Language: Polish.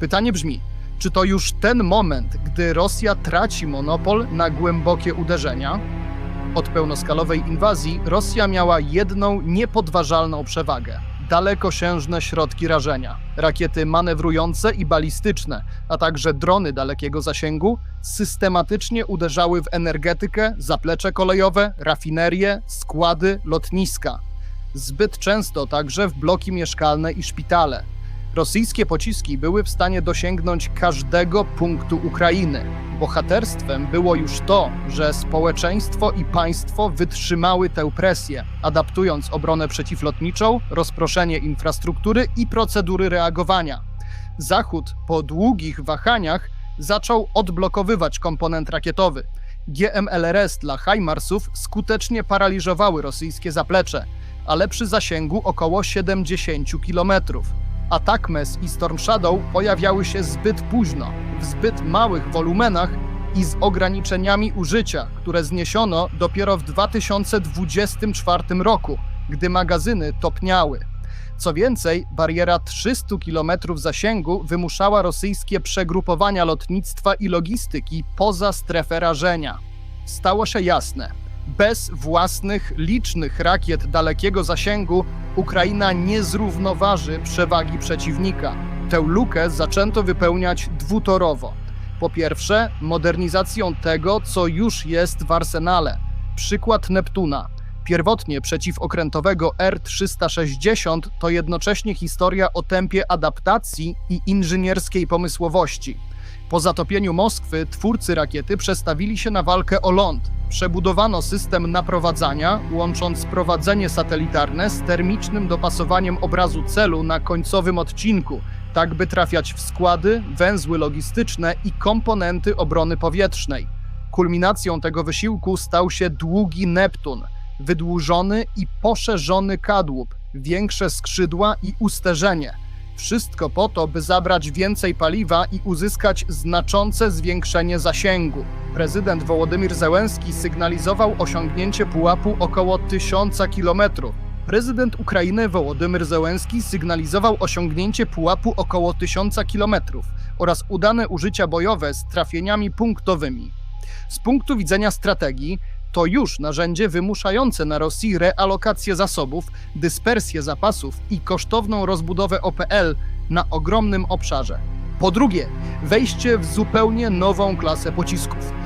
Pytanie brzmi, czy to już ten moment, gdy Rosja traci monopol na głębokie uderzenia? Od pełnoskalowej inwazji Rosja miała jedną niepodważalną przewagę dalekosiężne środki rażenia, rakiety manewrujące i balistyczne, a także drony dalekiego zasięgu systematycznie uderzały w energetykę, zaplecze kolejowe, rafinerie, składy, lotniska. Zbyt często także w bloki mieszkalne i szpitale. Rosyjskie pociski były w stanie dosięgnąć każdego punktu Ukrainy. Bohaterstwem było już to, że społeczeństwo i państwo wytrzymały tę presję, adaptując obronę przeciwlotniczą, rozproszenie infrastruktury i procedury reagowania. Zachód po długich wahaniach zaczął odblokowywać komponent rakietowy. GMLRS dla HIMARSów skutecznie paraliżowały rosyjskie zaplecze, ale przy zasięgu około 70 kilometrów. Atakmes i Storm Shadow pojawiały się zbyt późno, w zbyt małych wolumenach i z ograniczeniami użycia, które zniesiono dopiero w 2024 roku, gdy magazyny topniały. Co więcej, bariera 300 km zasięgu wymuszała rosyjskie przegrupowania lotnictwa i logistyki poza strefę rażenia. Stało się jasne, bez własnych, licznych rakiet dalekiego zasięgu Ukraina nie zrównoważy przewagi przeciwnika. Tę lukę zaczęto wypełniać dwutorowo. Po pierwsze, modernizacją tego, co już jest w arsenale. Przykład Neptuna. Pierwotnie przeciwokrętowego R-360 to jednocześnie historia o tempie adaptacji i inżynierskiej pomysłowości. Po zatopieniu Moskwy twórcy rakiety przestawili się na walkę o ląd. Przebudowano system naprowadzania, łącząc prowadzenie satelitarne z termicznym dopasowaniem obrazu celu na końcowym odcinku, tak by trafiać w składy, węzły logistyczne i komponenty obrony powietrznej. Kulminacją tego wysiłku stał się długi Neptun, wydłużony i poszerzony kadłub, większe skrzydła i usterzenie. Wszystko po to, by zabrać więcej paliwa i uzyskać znaczące zwiększenie zasięgu. Prezydent Wołodymir Zełenski sygnalizował osiągnięcie pułapu około 1000 kilometrów. Prezydent Ukrainy Wołodymyr Zełenski sygnalizował osiągnięcie pułapu około 1000 kilometrów oraz udane użycia bojowe z trafieniami punktowymi. Z punktu widzenia strategii, to już narzędzie wymuszające na Rosji realokację zasobów, dyspersję zapasów i kosztowną rozbudowę OPL na ogromnym obszarze. Po drugie, wejście w zupełnie nową klasę pocisków.